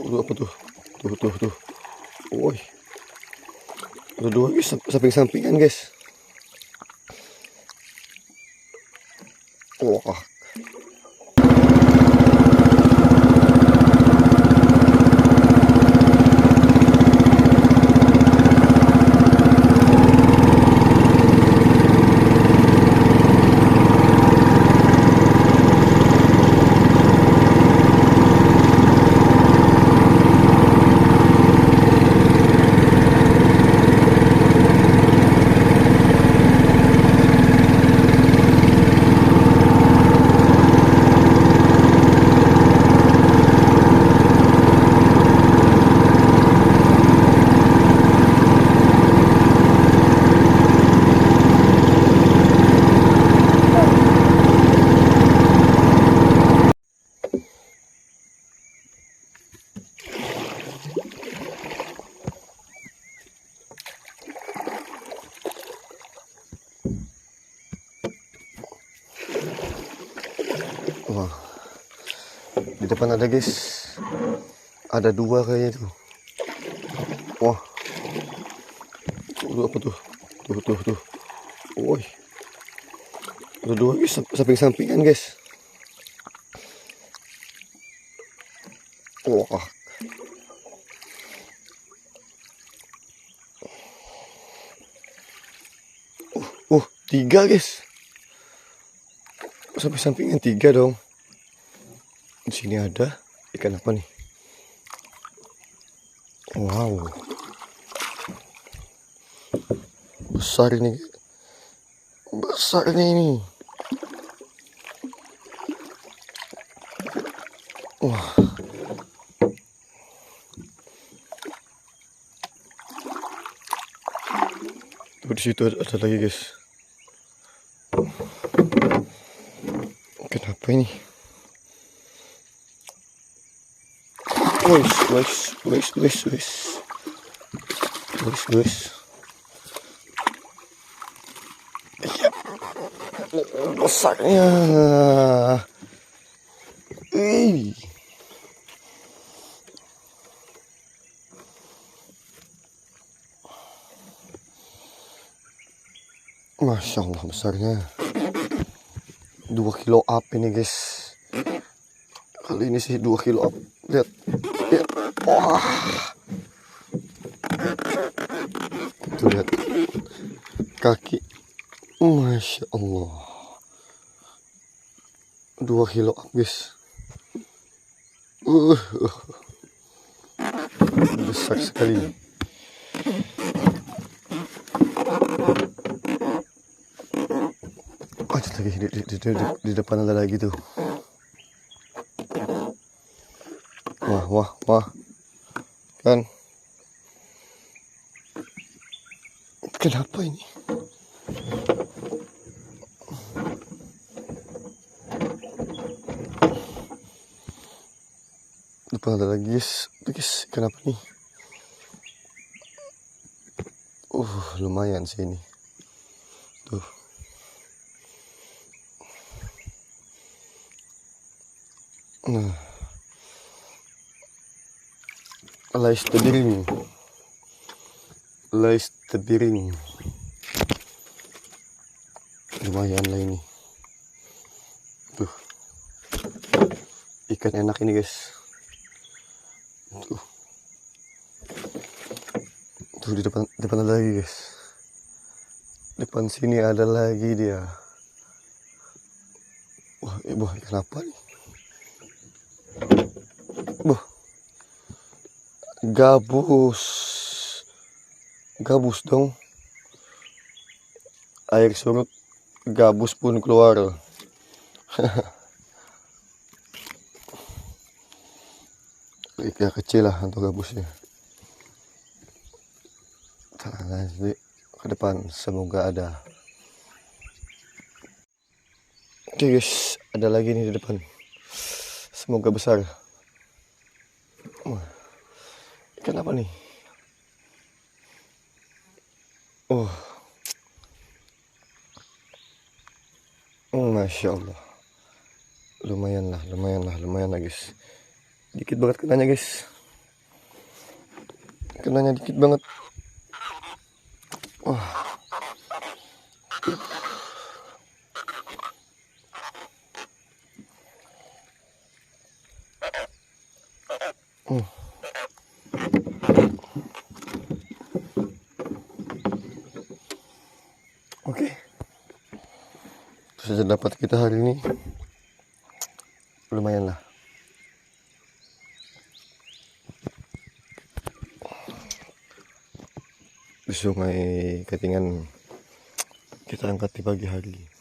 Tuh, apa tuh? Tuh, tuh, tuh. Woi. Ada dua guys, samping-sampingan guys. Wah. Wah. Di depan ada guys. Ada dua kayaknya tuh. Wah. Tuh, apa tuh? Tuh, tuh, tuh. Woi. Ada dua guys, samping-sampingan guys. Wah. Uh, uh, tiga guys. Sampai sampingan tiga dong. Di sini ada ikan apa nih? Wow. Besar ini. Besar ini. Wah. Tuh di situ ada lagi guys. bocadinho. Dois, dois, dois, dois, dois. Dois, dois. Nossa, ganha. Ei. Maşallah bu sarı 2 kilo up ini guys. Kali ini sih 2 kilo up. Lihat. Lihat. Wah. Tuh lihat. Kaki. Masya Allah. 2 kilo up guys. Uh, besar sekali. Lagi di, di, di, di, depan ada lagi tuh. Wah, wah, wah. Kan. Kenapa ini? Depan ada lagi guys. Guys, kenapa nih? Uh, lumayan sih ini. Tuh. Nah. Lijstebering. Lijstebering. Lumayan lah ini. Tuh. Ikan enak ini guys. Tuh. Tuh di depan depan ada lagi guys. Depan sini ada lagi dia. Wah, ibu ikan apa nih? Gabus. Gabus dong. Air surut. Gabus pun keluar. Ikan kecil lah untuk gabusnya. Nanti ke depan semoga ada. Oke guys, ada lagi nih di depan. Semoga besar. Wah, ikan apa nih? Oh, oh masya Allah. Lumayan lah, lumayan lah, lumayan lah guys. Dikit banget kenanya guys. kenanya dikit banget wah Hmm. Oke. Saja dapat kita hari ini. Lumayan lah. Di sungai Ketingan kita angkat di pagi hari.